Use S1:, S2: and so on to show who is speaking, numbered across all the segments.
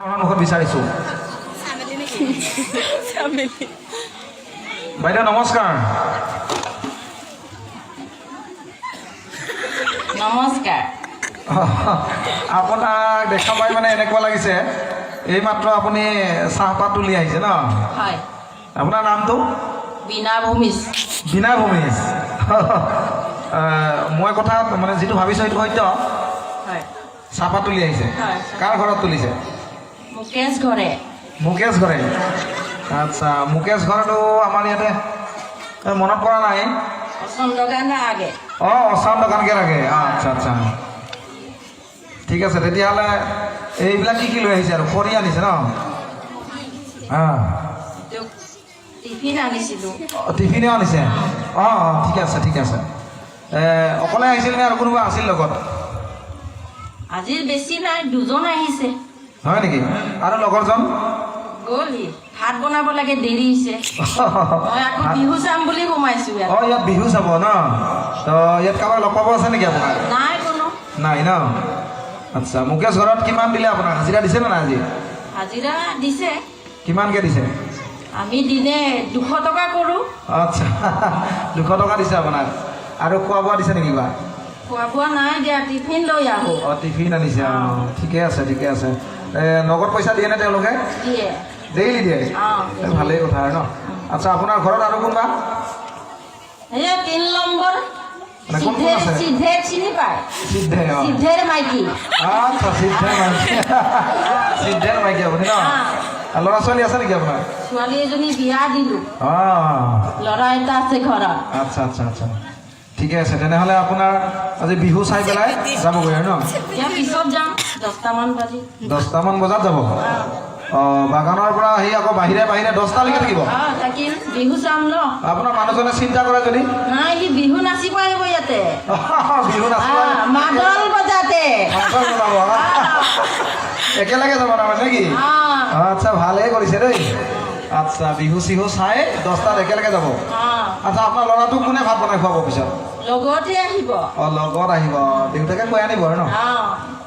S1: মুখত বিচাৰিছোঁ। বাইদেউ নমস্কাৰ।
S2: নমস্কাৰ।
S1: আপোনাক দেখা পাই মানে এনেকুৱা লাগিছে এইমাত্ৰ আপুনি চাহপাত তুলি আহিছে ন? আপোনাৰ নামটো?
S2: বীণা ভূমিজ।
S1: ভূমিজ। মই কথা মানে যিটো ভাবিছোঁ সেইটো সত্য। চাহপাত তুলি আহিছে। কাৰ ঘৰত তুলিছে?
S2: মুকেশ ঘৰে
S1: মুকেশ ঘৰে আচ্ছা মুকেশ ঘৰটো আমাৰ ইয়াতে মনত পৰা নাই?
S2: চন্দ্ৰকান্ত আগে।
S1: অঁ অচান দোকানকে লাগে। আচ্ছা আচ্ছা। ঠিক আছে তেতিয়াহ'লে এইবিলাক কি কি লৈ আহিছে আৰু? খৰি আনিছে ন?
S2: টিফিনো
S1: আনিছে? অঁ অঁ ঠিক আছে ঠিক আছে। অকলে আহিছিল নে আৰু কোনোবা আছিল লগত?
S2: আজি বেছি নাই দুজন আহিছে।
S1: হয় নেকি? আৰু লগৰজন?
S2: ভাত বনাব লাগে দেৰি হৈছে। বিহু চাম বুলি সোমাইছোঁ
S1: অঁ ইয়াত বিহু চাব ন? তো ইয়াত কাৰোবাৰ লগ পাব আছে নেকি আপোনাৰ?
S2: নাই কোনো।
S1: নাই ন? আচ্ছা মুকেশ ঘৰত কিমান দিলে আপোনাক হাজিৰা দিছে নে নাই আজি?
S2: হাজিৰা দিছে।
S1: কিমানকৈ দিছে?
S2: আমি দিনে দুশ টকা কৰোঁ।
S1: আচ্ছা দুশ টকা দিছে আপোনাক। আৰু খোৱা বোৱা দিছে নেকি কিবা?
S2: খোৱা বোৱা নাই দিয়া টিফিন লৈ আহোঁ।
S1: অঁ টিফিন আনিছে। অঁ ঠিকে আছে ঠিকে আছে। নগদ পইচা দিয়ে নে তেওঁলোকে? ডেইলি দিয়ে? ভালেই কথা আৰু ন? আচ্ছা আপোনাৰ ঘৰত আৰু কোনোবা?
S2: তিন নম্বৰ।
S1: মানে
S2: চিনি পায়?
S1: সিদ্ধে অঁ।
S2: সিদ্ধেৰ মাইকী।
S1: আচ্ছা মাইকী। মাইকী আপুনি ন? ল'ৰা ছোৱালী আছে নেকি আপোনাৰ?
S2: ছোৱালী এজনী বিয়া দিলোঁ। ল'ৰা এটা আছে ঘৰত।
S1: আচ্ছা আচ্ছা আচ্ছা। ঠিকে আছে তেনেহ'লে আপোনাৰ আজি বিহু চাই পেলাই যাবগৈ ন?
S2: এতিয়া পিছত যাম। দহটামান বাজি।
S1: বজাত যাব। বাগানৰ পৰা আহি আকৌ বাহিৰে বাহিৰে দহটালৈকে থাকিব।
S2: বিহু চাম ন।
S1: আপোনাৰ মানুহজনে চিন্তা কৰে যদি?
S2: নাই সি বিহু নাচিব আহিব ইয়াতে।
S1: বিহু নাচিব
S2: মাদল বজাতে।
S1: একেলগে যাব তাৰমানে নেকি? আচ্ছা ভালেই কৰিছে দেই। আচ্ছা বিহু চিহু চাই দহটাত একেলগে যাব। আচ্ছা আপোনাৰ ল'ৰাটোক কোনে ভাত বনাই খুৱাব পিছত?
S2: লগতে আহিব।
S1: অঁ লগত আহিব। দেউতাকে কৈ আনিব আৰু ন?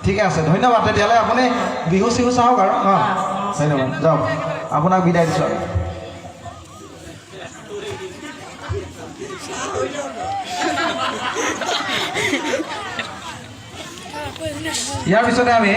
S1: ঠিকে আছে ধন্যবাদ। তেতিয়াহ'লে আপুনি বিহু চিহু চাওক আৰু অঁ ধন্যবাদ যাওক। আপোনাক বিদায় দিছোঁ আৰু। ইয়াৰ পিছতে আমি